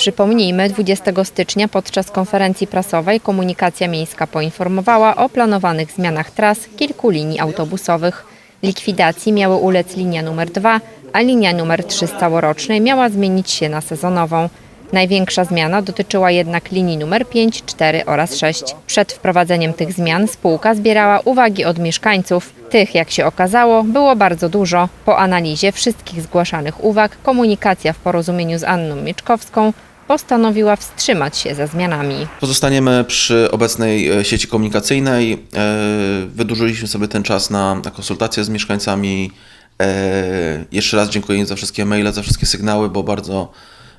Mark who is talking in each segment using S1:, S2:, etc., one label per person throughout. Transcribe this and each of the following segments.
S1: Przypomnijmy, 20 stycznia podczas konferencji prasowej Komunikacja Miejska poinformowała o planowanych zmianach tras kilku linii autobusowych. Likwidacji miały ulec linia numer 2, a linia numer 3 z całorocznej miała zmienić się na sezonową. Największa zmiana dotyczyła jednak linii numer 5, 4 oraz 6. Przed wprowadzeniem tych zmian spółka zbierała uwagi od mieszkańców. Tych, jak się okazało, było bardzo dużo. Po analizie wszystkich zgłaszanych uwag komunikacja w porozumieniu z Anną Mieczkowską postanowiła wstrzymać się ze zmianami.
S2: Pozostaniemy przy obecnej e, sieci komunikacyjnej. E, Wydłużyliśmy sobie ten czas na, konsultacje z mieszkańcami. E, Jeszcze raz dziękuję za wszystkie maile, za wszystkie sygnały, bo bardzo,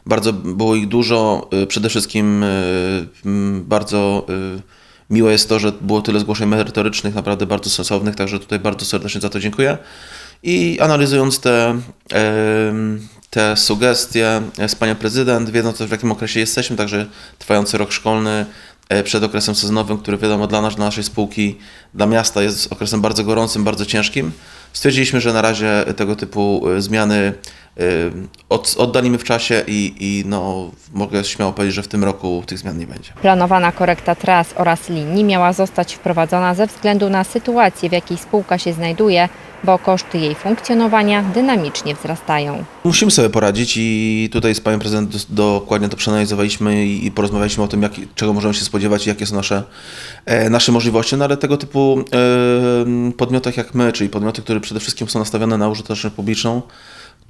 S2: bardzo było ich dużo. Przede wszystkim bardzo miłe jest to, że było tyle zgłoszeń merytorycznych, naprawdę bardzo sensownych, także tutaj bardzo serdecznie za to dziękuję. I analizując te, te sugestie z Panią Prezydent, wiedząc też w jakim okresie jesteśmy, także trwający rok szkolny e, przed okresem sezonowym, który wiadomo dla nas, dla naszej spółki, dla miasta jest okresem bardzo gorącym, bardzo ciężkim, stwierdziliśmy, że na razie tego typu e, zmiany e, od, oddalimy w czasie i, i no, mogę śmiało powiedzieć, że w tym roku tych zmian nie będzie.
S1: Planowana korekta tras oraz linii miała zostać wprowadzona ze względu na sytuację, w jakiej spółka się znajduje, bo koszty jej funkcjonowania dynamicznie wzrastają.
S2: Musimy sobie poradzić i tutaj z Panią Prezydent dokładnie to przeanalizowaliśmy i, porozmawialiśmy o tym, jak, czego możemy się spodziewać jakie są nasze, e, nasze możliwości, no ale tego typu e, podmiotach jak my, czyli podmioty, które przede wszystkim są nastawione na użyteczność publiczną,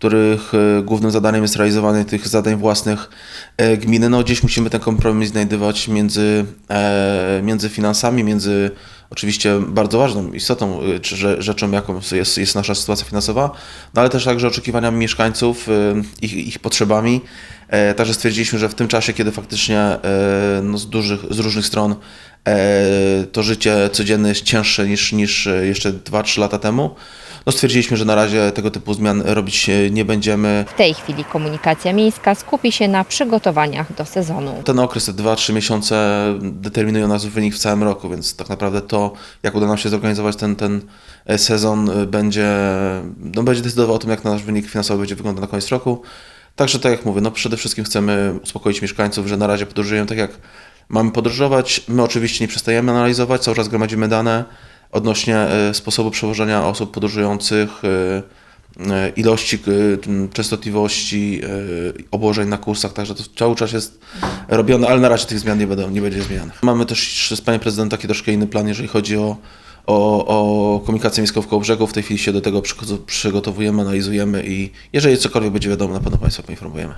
S2: których e, głównym zadaniem jest realizowanie tych zadań własnych e, gminy, no gdzieś musimy ten kompromis znajdywać między, e, między finansami, między oczywiście bardzo ważną, istotą czy rzeczą, jaką jest, jest nasza sytuacja finansowa, no ale też także oczekiwaniami mieszkańców, ich, ich potrzebami. Także stwierdziliśmy, że w tym czasie, kiedy faktycznie no, z, dużych, z różnych stron to życie codzienne jest cięższe niż, niż jeszcze 2-3 lata temu, no stwierdziliśmy, że na razie tego typu zmian robić nie będziemy.
S1: W tej chwili komunikacja miejska skupi się na przygotowaniach do sezonu.
S2: Ten okres, te 2-3 miesiące determinują nas wynik w całym roku, więc tak naprawdę to, jak uda nam się zorganizować ten, ten e, sezon, e, będzie, no, będzie decydował o tym, jak nasz wynik finansowy będzie wyglądał na koniec roku. Także tak jak mówię, no przede wszystkim chcemy uspokoić mieszkańców, że na razie podróżują tak jak mamy podróżować. My oczywiście nie przestajemy analizować, cały czas gromadzimy dane odnośnie e, sposobu przewożenia osób podróżujących, e, e, ilości, częstotliwości, obłożeń na kursach, także to cały czas jest robione, ale na razie tych zmian nie, będą, nie będzie zmienianych. Mamy też z Panem Prezydentem taki troszkę inny plan, jeżeli chodzi o, o, o komunikację miejską w Kołobrzegu. W tej chwili się do tego przygo- przygotowujemy, analizujemy i jeżeli cokolwiek będzie wiadomo, na pewno Państwa poinformujemy.